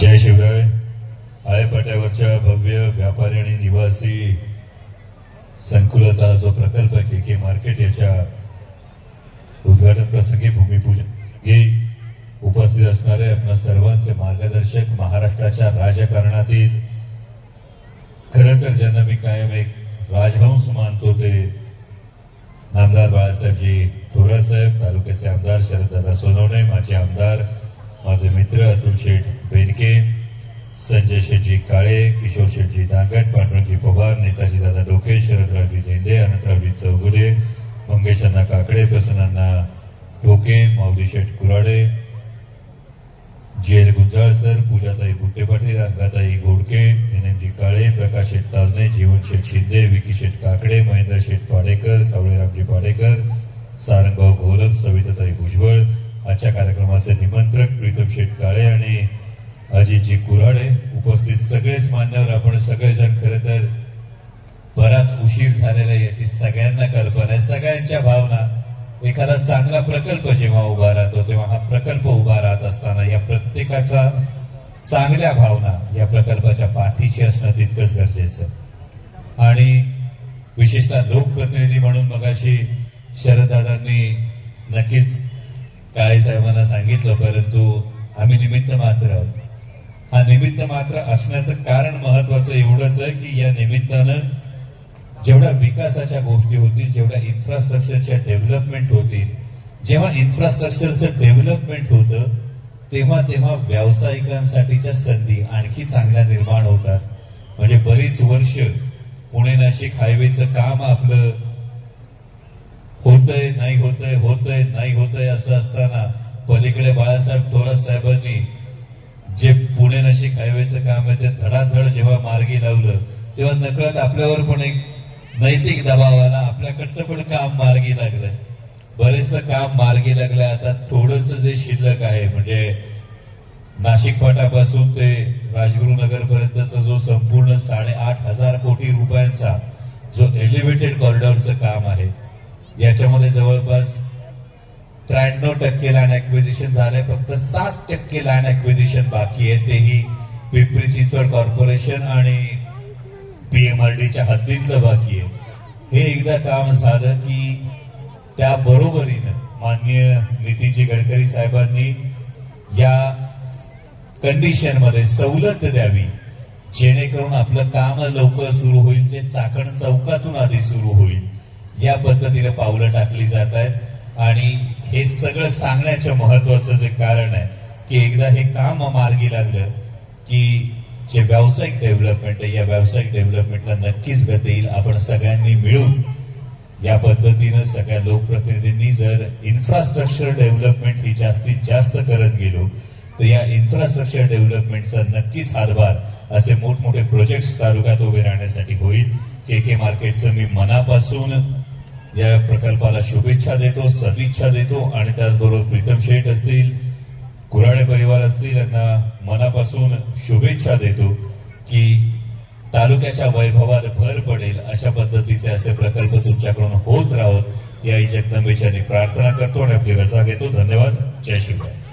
जय शिवराय. आळेपाट्यावरच्या भव्य व्यापारी आणि निवासी संकुलाचा जो प्रकल्प के के मार्केट याच्या उद्घाटन प्रसंगी भूमिपूजन उपस्थित असणारे आपल्या सर्वांचे मार्गदर्शक महाराष्ट्राच्या राजकारणातील खरं तर ज्यांना मी कायम एक राजहंस मानतो ते आमदार बाळासाहेबजी थोरात साहेब तालुक्याचे आमदार शरददादा सोनवणे माझे आमदार माझे मित्र अतुल शेठ बेनके संजय शेठजी काळे किशोर शेठजी दांगट पांडुरंगजी पवार नेताजी दादा डोके शरदरावजी धेंडे अनंतरावजी चौगुले मंगेश अण्णा काकडे प्रसन्नांना डोके माऊली शेठ कुराडे जेल गुंजाळ सर पूजाताई Butte Patil रंगाताई Godke N M G Kale Prakash Sheth Tajne Jeevan Sheth Shinde Vicky Sheth Kakade Mahendra Sheth Padekar सावळेरामजी Padekar सारंगभाऊ घोलप सविताताई भुजबळ आजच्या कार्यक्रमाचे निमंत्रक प्रीतम शेठ काळे आणि अजितजी कुराडे उपस्थित सगळेच मान्यवर. आपण सगळेजण खरं तर बराच उशीर झालेला आहे याची सगळ्यांना कल्पना आहे. सगळ्यांच्या भावना. एखादा चांगला प्रकल्प जेव्हा उभा राहतो तेव्हा हा प्रकल्प उभा राहत असताना या प्रत्येकाच्या चांगल्या भावना या प्रकल्पाच्या पाठीशी असणं तितकंच गरजेचं आणि विशेषतः लोकप्रतिनिधी म्हणून मगाशी शरददादांनी नक्कीच काळे साहेबांना सांगितलं परंतु आम्ही निमित्त मात्र आहोत. हा निमित्त मात्र असण्याचं कारण महत्वाचं एवढंच आहे की या निमित्तानं जेवढ्या विकासाच्या गोष्टी होतील जेवढ्या इन्फ्रास्ट्रक्चरच्या डेव्हलपमेंट होतील जेव्हा इन्फ्रास्ट्रक्चरचं डेव्हलपमेंट होतं तेव्हा तेव्हा व्यावसायिकांसाठीच्या संधी आणखी चांगल्या निर्माण होतात. म्हणजे बरीच वर्ष पुणे नाशिक हायवेचं काम आपलं होतय नाही होतय होतय नाही होतय असं असताना पलीकडे बाळासाहेब थोरात साहेबांनी जे पुणे नाशिक हायवेचं काम आहे ते धडाधड जेव्हा मार्गी लावलं तेव्हा नकळत आपल्यावर पण एक नैतिक दबाव आला आपल्याकडचं पण काम मार्गी लागलंय बरेचसं काम मार्गी लागलंय आता थोडस जे शिल्लक आहे म्हणजे नाशिक फाटापासून ते राजगुरुनगर पर्यंतचा जो संपूर्ण साडेआठ हजार कोटी रुपयांचा जो एलिव्हेटेड कॉरिडॉरचं काम आहे याच्यामध्ये जवळपास त्र्याण्णव टक्के लँड ऍक्विजिशन झालंय. फक्त सात टक्के लँड ऍक्विजिशन बाकी आहे. तेही पिंपरी चिंचवड कॉर्पोरेशन आणि पीएमआरडीच्या हद्दीतलं बाकी आहे. हे एकदा काम झालं की त्या बरोबरीनं माननीय नितीनजी गडकरी साहेबांनी या कंडिशनमध्ये सवलत द्यावी जेणेकरून आपलं काम लवकर सुरू होईल जे चाकण चौकातून आधी सुरू होईल. या पद्धतीने पावलं टाकली जात आहेत. आणि हे सगळं सांगण्याचं महत्वाचं जे कारण आहे की एकदा हे काम मार्गी लागलं की जे व्यावसायिक डेव्हलपमेंट आहे या व्यावसायिक डेव्हलपमेंटला नक्कीच गती येईल. आपण सगळ्यांनी मिळून या पद्धतीनं सगळ्या लोकप्रतिनिधींनी जर इन्फ्रास्ट्रक्चर डेव्हलपमेंट ही जास्तीत जास्त करत गेलो तर या इन्फ्रास्ट्रक्चर डेव्हलपमेंटचा नक्कीच हातभार असे मोठमोठे प्रोजेक्ट तालुक्यात उभे राहण्यासाठी होईल. के के मार्केटचं मी मनापासून या प्रकल्पाला शुभेच्छा देतो सदिच्छा देतो आणि त्याचबरोबर प्रीतम शेठ असतील कुराडे परिवार असतील यांना मनापासून शुभेच्छा देतो की तालुक्याच्या वैभवात भर पडेल. अशा पद्धतीचे असे प्रकल्प तुमच्याकडून होत राहोत. या जगदंबेच्या प्रार्थना करतो आणि आपली रजा घेतो. धन्यवाद. जय शिवराय.